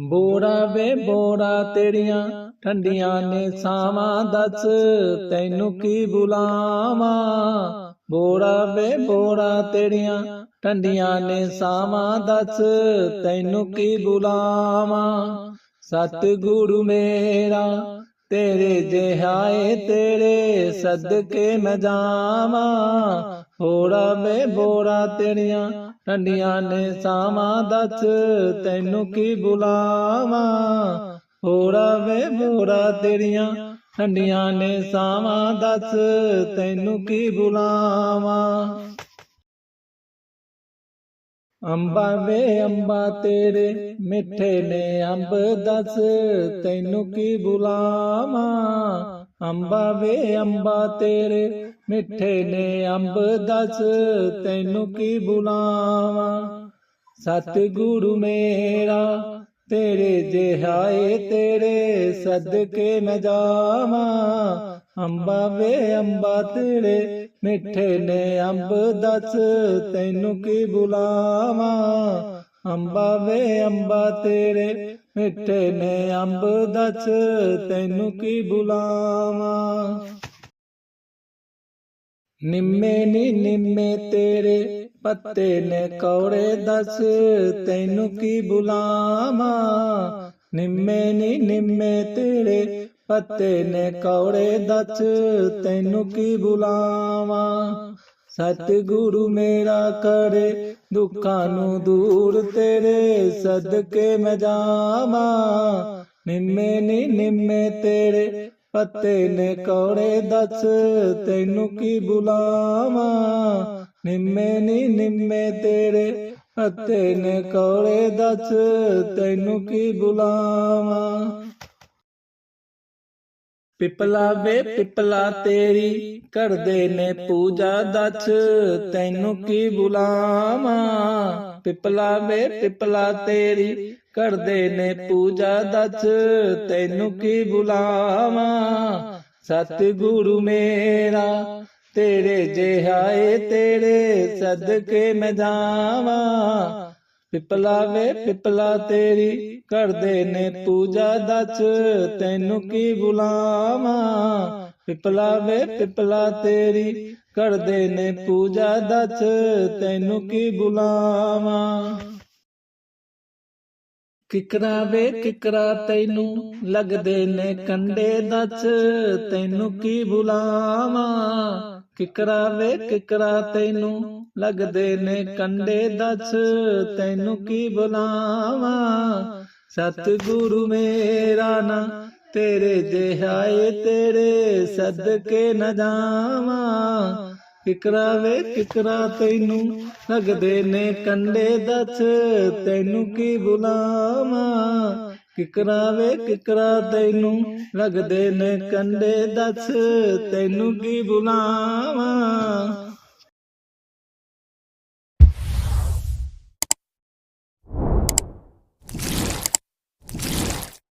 ਬੋੜਾ ਵੇ ਬੋੜਾ ਤੇਰੀਆਂ ਠੰਡੀਆਂ ਨੇ ਸਾਵਾਂ, ਦੱਸ ਤੈਨੂੰ ਕੀ ਬੁਲਾਵਾਂ? ਬੋੜਾ ਵੇ ਬੋੜਾ ਤੇਰੀਆਂ ਠੰਡੀਆਂ ਨੇ ਸਾਵਾਂ, ਦੱਸ ਤੈਨੂੰ ਕੀ ਬੁਲਾਵਾਂ? ਸਤਿਗੁਰੂ ਮੇਰਾ ਤੇਰੇ ਜਿਹਾਏ ਤੇਰੇ ਸਦਕੇ ਮੈਂ ਜਾਵਾਂ। ਬੋੜਾ ਵੇ ਬੋੜਾ ਤੇਰੀਆਂ ਠੰਡੀਆਂ ਨੇ ਸਾਵਾਂ। ਦੱਸ ਤੈਨੂੰ ਕੀ ਬੁਲਾਵਾਂ? ਬੋੜਾ ਵੇ ਬੋੜਾ ਤੇਰੀਆਂ ਠੰਡੀਆਂ ਨੇ ਸਾਵਾਂ। ਦੱਸ ਤੈਨੂੰ ਕੀ ਬੁਲਾਵਾਂ? ਅੰਬਾ ਵੇ ਅੰਬਾ ਤੇਰੇ, ਮਿੱਠੇ ਨੇ ਅੰਬ ਦੱਸ, ਤੈਨੂੰ ਕੀ ਬੁਲਾਵਾਂ? ਅੰਬਾ ਵੇ ਅੰਬਾ ਤੇਰੇ, ਮਿੱਠੇ ਨੇ ਅੰਬ ਦੱਸ, ਤੈਨੂੰ ਕੀ ਬੁਲਾਵਾਂ? ਸਤਿਗੁਰੂ ਮੇਰਾ, ਤੇਰੇ ਜਿਹਾਏ ਤੇਰੇ, ਸਦਕੇ ਮੈਂ ਜਾਵਾਂ। ਅੰਬਾ ਵੇ ਅੰਬਾ ਤੇਰੇ ਮਿੱਠੇ ਨੇ ਅੰਬ ਦੱਸ, ਤੈਨੂੰ ਕੀ ਬੁਲਾਵਾਂ? ਅੰਬਾ ਵੇ ਅੰਬਾ ਤੇਰੇ ਮਿੱਠੇ ਨੇ ਅੰਬ ਦੱਸ, ਤੈਨੂੰ ਕੀ ਬੁਲਾਵਾਂ? ਨਿੰਮੇ ਨੀ ਨਿੰਮੇ ਤੇਰੇ ਪੱਤੇ ਨੇ, ਕੌੜੇ ਦੱਸ, ਤੈਨੂੰ ਕੀ ਬੁਲਾਵਾਂ? ਨਿੰਮੇ ਨੀ ਨਿੰਮੇ ਤੇਰੇ ਪੱਤੇ ਨੇ ਕੌੜੇ ਦੱਸ ਤੈਨੂੰ ਕੀ ਬੁਲਾਵਾਂ? ਸਤਿਗੁਰੂ ਮੇਰਾ ਕਰੇ, ਦੁੱਖਾਂ ਨੂੰ ਦੂਰ ਤੇਰੇ ਸਦਕੇ ਮੈਂ ਜਾਵਾਂ। ਨਿੰਮੇ ਨੀ ਨਿੰਮੇ ਤੇਰੇ, ਪੱਤੇ ਨੇ ਕੌੜੇ ਦੱਸ ਤੈਨੂੰ ਕੀ ਬੁਲਾਵਾਂ? ਨਿੰਮੇ ਨੀ ਨਿੰਮੇ ਤੇਰੇ, ਪੱਤੇ ਨੇ ਕੌੜੇ ਦੱਸ ਤੈਨੂੰ ਕੀ ਬੁਲਾਵਾਂ? ਪਿਪਲਾ ਵੇ ਪਿਪਲਾ ਤੇਰੀ ਕਰਦੇ ਨੇ ਪੂਜਾ ਦੱਸ ਤੈਨੂੰ ਕੀ ਬੁਲਾਵਾਂ? ਪਿਪਲਾ ਵੇ ਪਿਪਲਾ ਤੇਰੀ ਕਰਦੇ ਨੇ ਪੂਜਾ ਦਛ, ਤੈਨੂੰ ਕੀ ਬੁਲਾਵਾਂ? ਸਤਿਗੁਰੂ ਮੇਰਾ, ਤੇਰੇ ਜਿਹਾਏ ਤੇਰੇ, ਸਦਕੇ ਮੈਂ ਜਾਵਾਂ। ਪਿਪਲਾ ਵੇ ਪਿਪਲਾ ਤੇਰੀ ਕਰਦੇ ਨੇ ਪੂਜਾ ਦਚ, ਤੈਨੂੰ ਕੀ ਬੁਲਾਵਾਂ? ਪਿਪਲਾ ਵੇ ਪਿਪਲਾ ਤੇਰੀ ਕਰਦੇ ਨੇ ਪੂਜਾ ਦਚ, ਤੈਨੂੰ ਕੀ ਬੁਲਾਵਾਂ? ਕਿਕਰਾ ਵੇ ਕਿਕਰਾ ਤੈਨੂੰ ਲੱਗਦੇ ਨੇ ਕੰਡੇ ਦਚ, ਤੈਨੂੰ ਕੀ ਬੁਲਾਵਾਂ? ਕਿਕਰਾ ਵੇ ਕਿਕਰਾ ਤੈਨੂੰ ਲੱਗਦੇ ਨੇ ਕੰਡੇ ਦੱਸ, ਤੈਨੂੰ ਕੀ ਬੁਲਾਵਾਂ? ਸਤਿਗੁਰੂ ਮੇਰਾ ਨਾ, ਤੇਰੇ ਜਿਹਾਏ ਤੇਰੇ ਸਦਕੇ ਨ ਜਾਵਾਂ। ਕਿਕਰਾ ਵੇ ਕਿਕਰਾ ਤੈਨੂੰ ਲੱਗਦੇ ਨੇ ਕੰਡੇ ਦੱਸ, ਤੈਨੂੰ ਕੀ ਬੁਲਾਵਾਂ? ਕਿਕਰਾ ਵੇ ਕਿਕਰਾ ਤੈਨੂੰ ਲੱਗਦੇ ਨੇ ਕੰਡੇ ਦੱਸ ਤੈਨੂੰ ਕੀ ਬੁਲਾਵਾਂ?